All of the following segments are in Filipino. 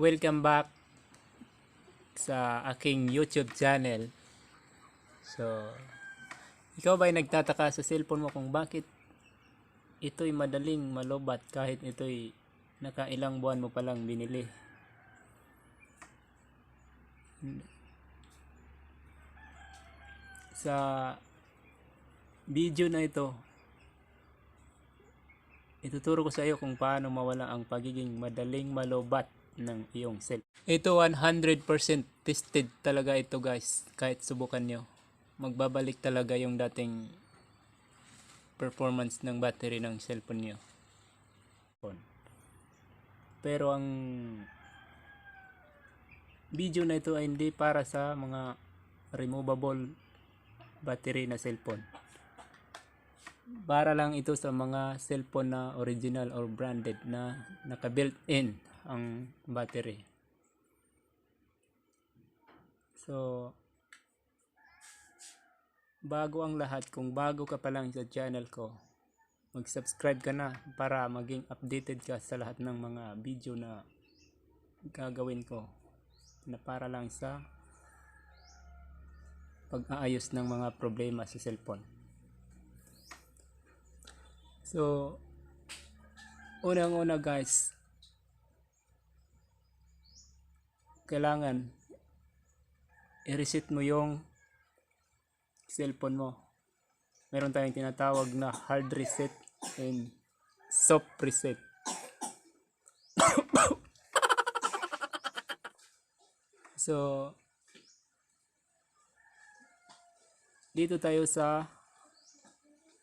Welcome back sa aking YouTube channel. So, ikaw ba'y nagtataka sa cellphone mo kung bakit ito'y madaling malobat kahit ito'y nakailang buwan mo palang binili? Sa video na ito, ituturo ko sa iyo kung paano mawala ang pagiging madaling malobat ng iyong cell. Ito 100% tested talaga ito guys. Kahit subukan nyo. Magbabalik talaga yung dating performance ng battery ng cellphone nyo. Pero ang video na ito ay hindi para sa mga removable battery na cellphone para lang ito sa mga cellphone na original or branded na naka-built in ang battery. So, bago ang lahat, kung bago ka pa lang sa channel ko, mag-subscribe ka na para maging updated ka sa lahat ng mga video na gagawin ko na para lang sa pag-aayos ng mga problema sa cellphone. So, unang-una guys, kailangan i-reset mo yung cellphone mo. Meron tayong tinatawag na hard reset and soft reset. so, dito tayo sa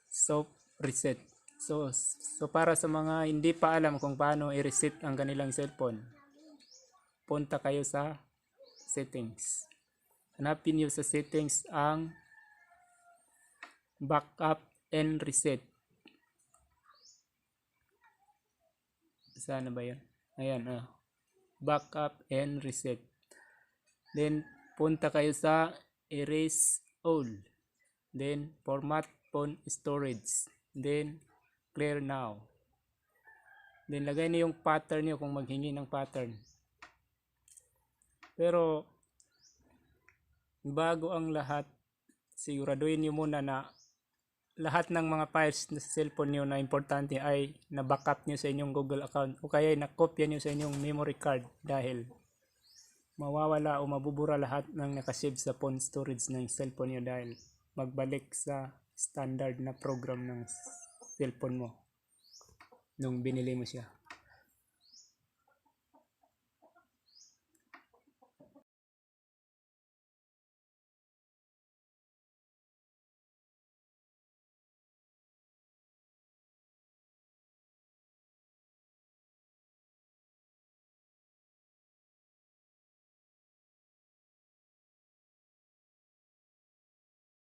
soft reset. So, so para sa mga hindi pa alam kung paano i-reset ang kanilang cellphone, punta kayo sa settings. Hanapin niyo sa settings ang backup and reset. Sana ba yan? Ayan, ah. Backup and reset. Then, punta kayo sa erase all. Then, format phone storage. Then, clear now. Then, lagay niyo yung pattern niyo kung maghingi ng pattern. Pero, bago ang lahat, siguraduhin niyo muna na lahat ng mga files na sa cellphone niyo na importante ay na-backup niyo sa inyong Google account o kaya ay nakopya niyo sa inyong memory card dahil mawawala o mabubura lahat ng nakasave sa phone storage ng cellphone niyo dahil magbalik sa standard na program ng cellphone mo nung binili mo siya.